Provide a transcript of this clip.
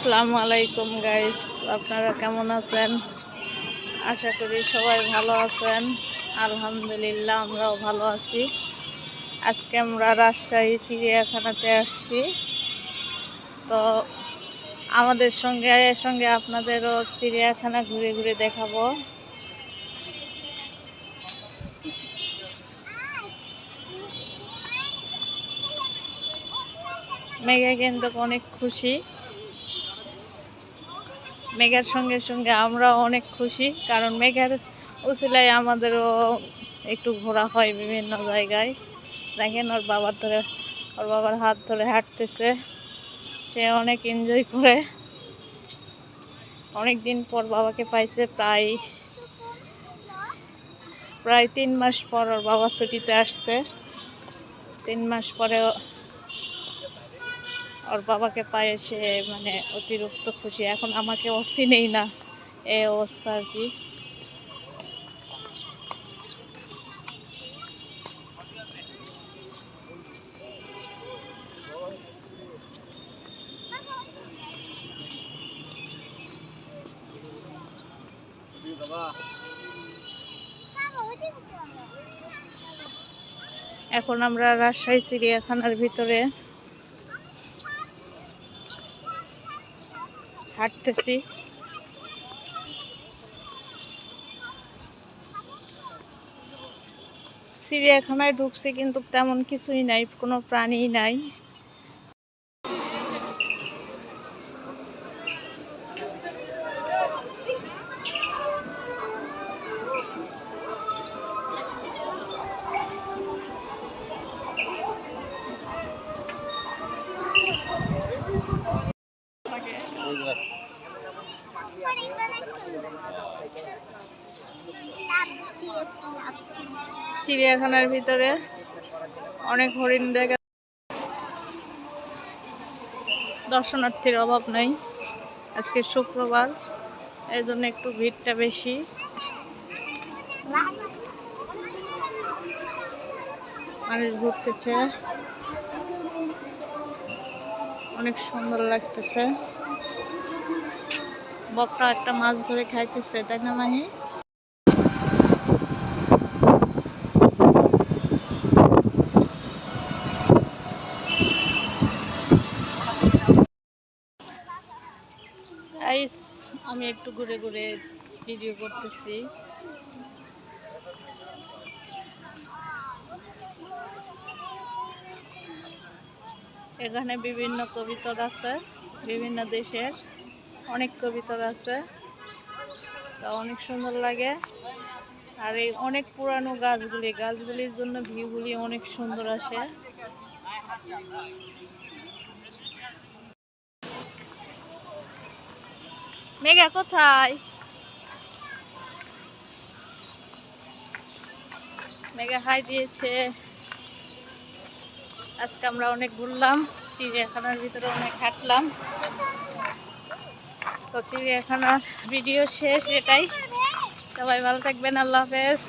আসসালামু আলাইকুম গাইস আপনারা কেমন আছেন? আশা করি সবাই ভালো আছেন। আলহামদুলিল্লাহ, আমরাও ভালো আছি। আজকে আমরা রাজশাহী চিড়িয়াখানাতে আসছি। তো আমাদের সঙ্গে সঙ্গে আপনাদেরও চিড়িয়াখানা ঘুরে ঘুরে দেখাবো। মেঘা কিন্তু অনেক খুশি। মেঘার সঙ্গে সঙ্গে আমরা অনেক খুশি, কারণ মেঘার উচিলায় আমাদেরও একটু ঘোরা হয় বিভিন্ন জায়গায়। দেখেন ওর বাবার ধরে, ওর বাবার হাত ধরে হাঁটতেছে, সে অনেক এনজয় করে। অনেক দিন পর বাবাকে পাইছে প্রায় প্রায় তিন মাস পর ওর বাবা ছুটিতে আসছে। তিন মাস পরে ওর বাবাকে পায়ে সে মানে অতিরিক্ত খুশি। এখন আমাকে অচিনেই না এই অবস্থা আর কি। এখন আমরা রাজশাহী, চিড়িয়াখানার ভিতরে হাঁটতেছি। চিড়িয়াখানায় ঢুকছি কিন্তু তেমন কিছুই নাই কোনো প্রাণী নাই। চিড়িয়াখানার ভিতরে অনেক হরিণ দেখা দর্শনার্থীর অভাব নাই। আজকে শুক্রবার এই জন্য একটু ভিড়টা বেশি। মানুষ ঘুরতেছে। অনেক সুন্দর লাগতেছে। বকরা একটা মাছ ধরে খাইতেছে, তাই না মাহি? আমি একটু ঘুরে ঘুরে ভিডিও করতেছি। এখানে বিভিন্ন কবিতর আছে, বিভিন্ন দেশের। অনেক কবিতর আছে। তা অনেক সুন্দর লাগে। আর এই অনেক পুরানো গাছগুলি, গাছগুলির জন্য ভিউগুলি অনেক সুন্দর আসে। মেঘা, কোথায়? মেঘা, হাই দিয়েছে। আজকে আমরা অনেক ঘুরলাম, চিড়িয়াখানার ভিতরে অনেক হাঁটলাম। চিড়িয়াখানার ভিডিও শেষ এটাই। সবাই ভালো থাকবেন আল্লাহ হাফেজ।